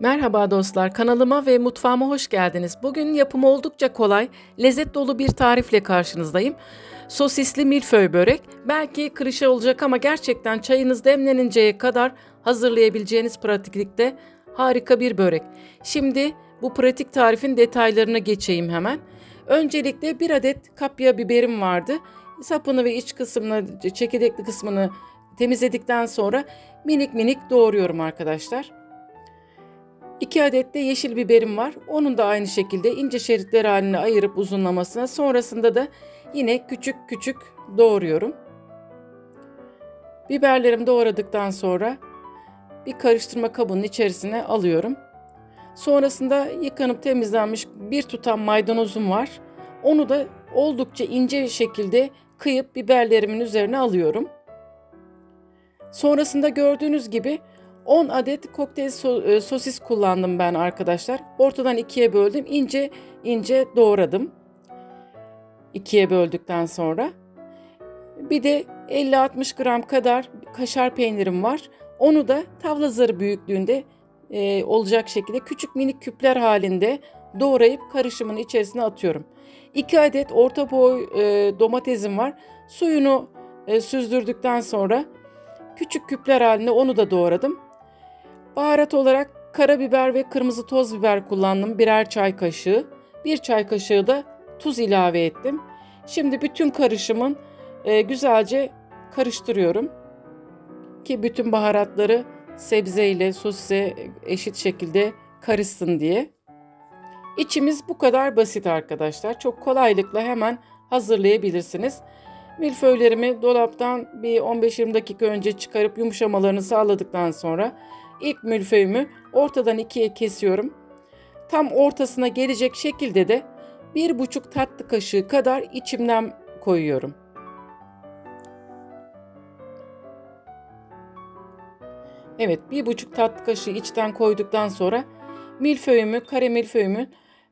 Merhaba dostlar, kanalıma ve mutfağıma hoş geldiniz. Bugün yapımı oldukça kolay, lezzet dolu bir tarifle karşınızdayım. Sosisli milföy börek. Belki klişe olacak ama gerçekten çayınız demleninceye kadar hazırlayabileceğiniz pratiklikte harika bir börek. Şimdi bu pratik tarifin detaylarına geçeyim hemen. Öncelikle bir adet kapya biberim vardı. Sapını ve iç kısmını, çekirdekli kısmını temizledikten sonra minik minik doğruyorum arkadaşlar. 2 adet de yeşil biberim var. Onun da aynı şekilde ince şeritler haline ayırıp uzunlamasına. Sonrasında da yine küçük küçük doğruyorum. Biberlerimi doğradıktan sonra bir karıştırma kabının içerisine alıyorum. Sonrasında yıkanıp temizlenmiş bir tutam maydanozum var. Onu da oldukça ince bir şekilde kıyıp biberlerimin üzerine alıyorum. Sonrasında gördüğünüz gibi 10 adet kokteyl so- sosis kullandım ben arkadaşlar. Ortadan ikiye böldüm. ince ince doğradım. İkiye böldükten sonra. Bir de 50-60 gram kadar kaşar peynirim var. Onu da tavla zarı büyüklüğünde e, olacak şekilde küçük minik küpler halinde doğrayıp karışımın içerisine atıyorum. 2 adet orta boy e, domatesim var. Suyunu e, süzdürdükten sonra küçük küpler halinde onu da doğradım. Baharat olarak karabiber ve kırmızı toz biber kullandım birer çay kaşığı. Bir çay kaşığı da tuz ilave ettim. Şimdi bütün karışımın e, güzelce karıştırıyorum. Ki bütün baharatları sebze ile sosise eşit şekilde karışsın diye. İçimiz bu kadar basit arkadaşlar. Çok kolaylıkla hemen hazırlayabilirsiniz. Milföylerimi dolaptan bir 15-20 dakika önce çıkarıp yumuşamalarını sağladıktan sonra ilk milföyümü ortadan ikiye kesiyorum. Tam ortasına gelecek şekilde de bir buçuk tatlı kaşığı kadar içimden koyuyorum. Evet bir buçuk tatlı kaşığı içten koyduktan sonra milföyümü, kare milföyümü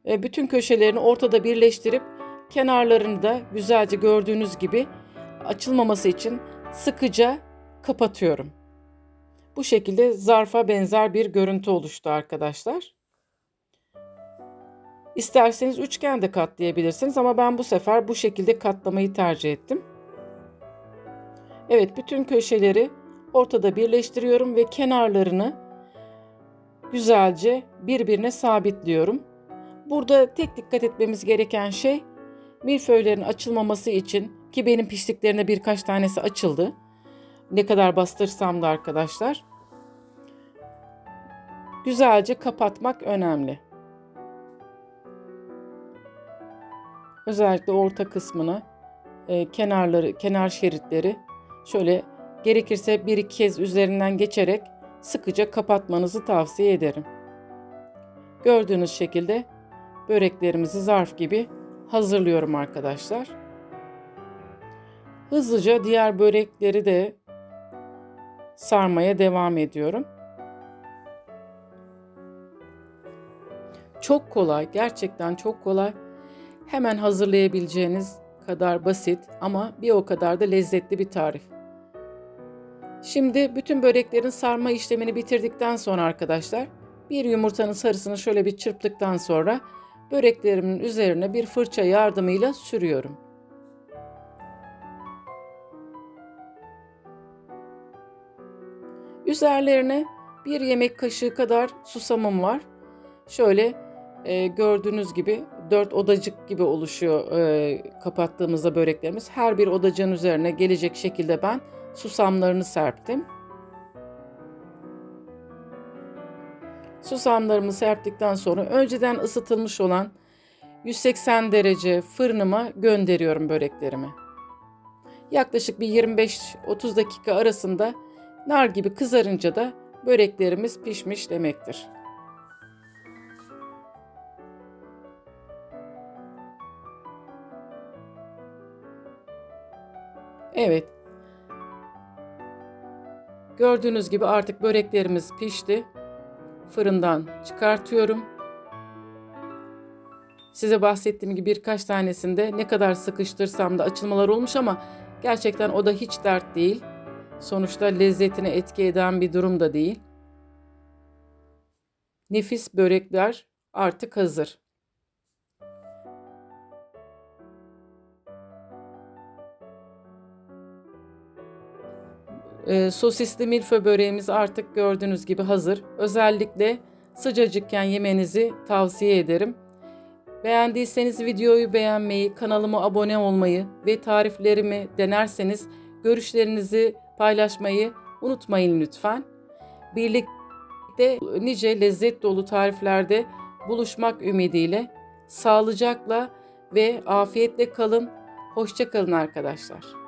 e, bütün köşelerini ortada birleştirip kenarlarını da güzelce gördüğünüz gibi açılmaması için sıkıca kapatıyorum. Bu şekilde zarfa benzer bir görüntü oluştu arkadaşlar. İsterseniz üçgen de katlayabilirsiniz ama ben bu sefer bu şekilde katlamayı tercih ettim. Evet bütün köşeleri ortada birleştiriyorum ve kenarlarını güzelce birbirine sabitliyorum. Burada tek dikkat etmemiz gereken şey milföylerin açılmaması için ki benim piştiklerinde birkaç tanesi açıldı. Ne kadar bastırsam da arkadaşlar. Güzelce kapatmak önemli. Özellikle orta kısmını, e, kenarları, kenar şeritleri şöyle gerekirse bir iki kez üzerinden geçerek sıkıca kapatmanızı tavsiye ederim. Gördüğünüz şekilde böreklerimizi zarf gibi hazırlıyorum arkadaşlar. Hızlıca diğer börekleri de sarmaya devam ediyorum. Çok kolay, gerçekten çok kolay. Hemen hazırlayabileceğiniz kadar basit ama bir o kadar da lezzetli bir tarif. Şimdi bütün böreklerin sarma işlemini bitirdikten sonra arkadaşlar bir yumurtanın sarısını şöyle bir çırptıktan sonra böreklerimin üzerine bir fırça yardımıyla sürüyorum. Üzerlerine bir yemek kaşığı kadar susamım var. Şöyle e, gördüğünüz gibi dört odacık gibi oluşuyor e, kapattığımızda böreklerimiz. Her bir odacığın üzerine gelecek şekilde ben susamlarını serptim. Susamlarımı serptikten sonra önceden ısıtılmış olan 180 derece fırınıma gönderiyorum böreklerimi. Yaklaşık bir 25-30 dakika arasında nar gibi kızarınca da böreklerimiz pişmiş demektir. Evet. Gördüğünüz gibi artık böreklerimiz pişti. Fırından çıkartıyorum. Size bahsettiğim gibi birkaç tanesinde ne kadar sıkıştırsam da açılmalar olmuş ama gerçekten o da hiç dert değil. Sonuçta lezzetine etki eden bir durum da değil. nefis börekler artık hazır. Ee, sosisli milföy böreğimiz artık gördüğünüz gibi hazır. Özellikle sıcacıkken yemenizi tavsiye ederim. Beğendiyseniz videoyu beğenmeyi, kanalıma abone olmayı ve tariflerimi denerseniz görüşlerinizi paylaşmayı unutmayın lütfen. Birlikte nice lezzet dolu tariflerde buluşmak ümidiyle sağlıcakla ve afiyetle kalın. Hoşça kalın arkadaşlar.